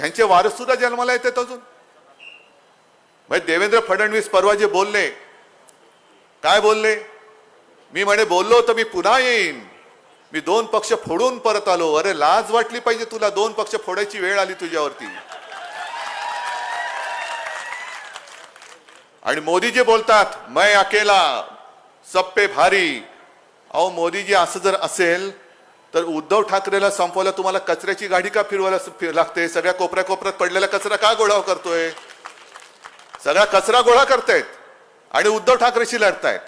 ह्यांचे वारस सुद्धा जन्माला येतात अजून. म्हणजे देवेंद्र फडणवीस परवा जे बोलले. काय बोलले? मी म्हणे बोललो तर मी पुन्हा येईन. मी दोन पक्ष फोडून परत आलो. अरे लाज वाटली पाहिजे तुला दोन पक्ष फोडायची वेळ आली तुझ्यावरती. आणि मोदी जे बोलतात मैं अकेला सब पे भारी. अहो मोदीजी असं जर असेल तर उद्धव ठाकरेला संपवलं तुम्हाला कचऱ्याची गाडी का फिरवायला लागते? सगळ्या कोपऱ्या कोपऱ्यात पडलेला कचरा का गोळा करतोय? सगळा कचरा गोळा करतायत आणि उद्धव ठाकरेशी लढतायत.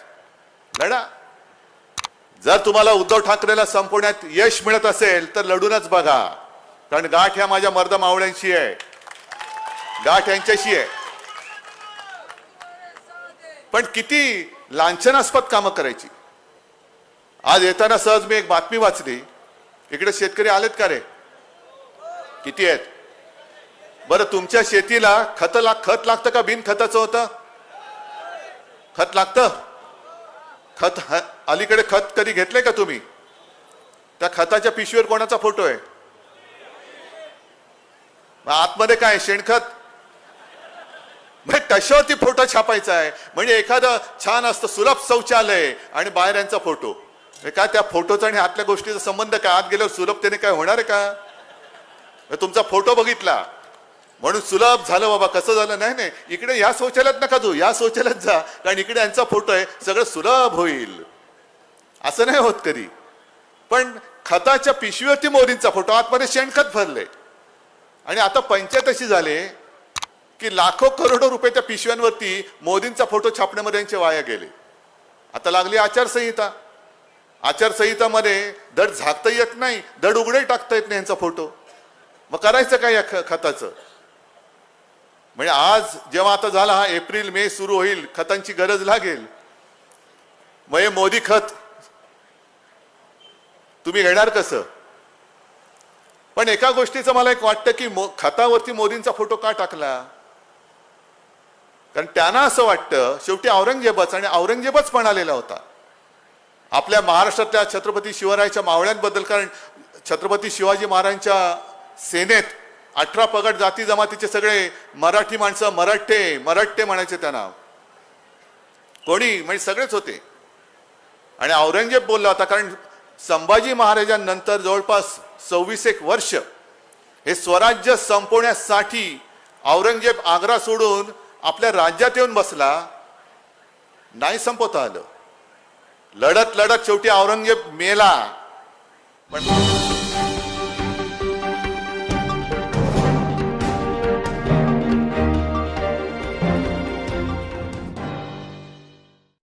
लढा. जर तुम्हाला उद्धव ठाकरेला संपवण्यात यश मिळत असेल तर लढूनच बघा. कारण गाठ ह्या माझ्या मर्द मावळ्यांशी आहे. गाठ यांच्याशी आहे. पण किती लांछनास्पद कामं करायची. आज येताना सहज मी एक बातमी वाचली. इकडे शेतकरी आलेत का रे? किती आहेत? बरं तुमच्या शेतीला खत लाग खत लागतं का बिन खताचं होतं? खत लागतं? खत ह- अलीकडे खत कधी घेतले का तुम्ही? त्या खताच्या पिशवीवर कोणाचा फोटो आहे? आतमध्ये काय शेणखत? म्हणजे कशावरती फोटो छापायचा आहे. म्हणजे एखादं छान असतं सुलभ शौचालय आणि बाहेर यांचा फोटो. काय त्या फोटोचा आणि आतल्या गोष्टीचा संबंध काय? आत गेल्यावर सुलभतेने काय होणार आहे का? तुमचा फोटो बघितला. म्हणून सुलभ झालं बाबा. कसं झालं? नाही नाही. इकडे या शौचालयात नका जाऊ. या शौचालयात जा. कारण इकडे यांचा फोटो आहे. सगळं सुलभ होईल. असं नाही होत कधी. पण खताच्या पिशवीवरती मोदींचा फोटो आतमध्ये शेणखत भरले आणि आता पंचायत अशी झाले की लाखो करोडो रुपये त्या पिशव्यांवरती मोदींचा फोटो छापण्यामध्ये यांचे वाया गेले. आता लागली आचारसंहिता. आचारसंहितामध्ये धड झाकता येत नाही धड उघडे टाकता येत नाही यांचा फोटो. मग करायचं काय या ख- खताचं? म्हणजे आज जेव्हा आता झाला हा एप्रिल मे सुरू होईल खतांची गरज लागेल. मग हे मोदी खत तुम्ही घेणार कसं? पण एका गोष्टीचं मला एक वाटतं की मो- खतावरती मोदींचा फोटो का टाकला? कारण त्यांना असं वाटतं शेवटी औरंगजेबच आणि औरंगजेबच म्हणालेला होता. आपल्या महाराष्ट्रातल्या छत्रपती शिवरायाच्या मावळ्यांबद्दल कारण छत्रपती शिवाजी महाराजांच्या सेनेत अठरा पगड जाती जमातीचे सगळे मराठी माणसं मराठे मराठे म्हणायचे त्यांना कोणी? म्हणजे सगळेच होते. आणि औरंगजेब बोलला होता कारण संभाजी महाराजांनंतर जवळपास सव्वीस एक वर्ष हे स्वराज्य संपवण्यासाठी औरंगजेब आग्रा सोडून आपल्या राज्यात येऊन बसला नाही संपवता आलं. लढत लढत शेवटी औरंगजेब मेला. पण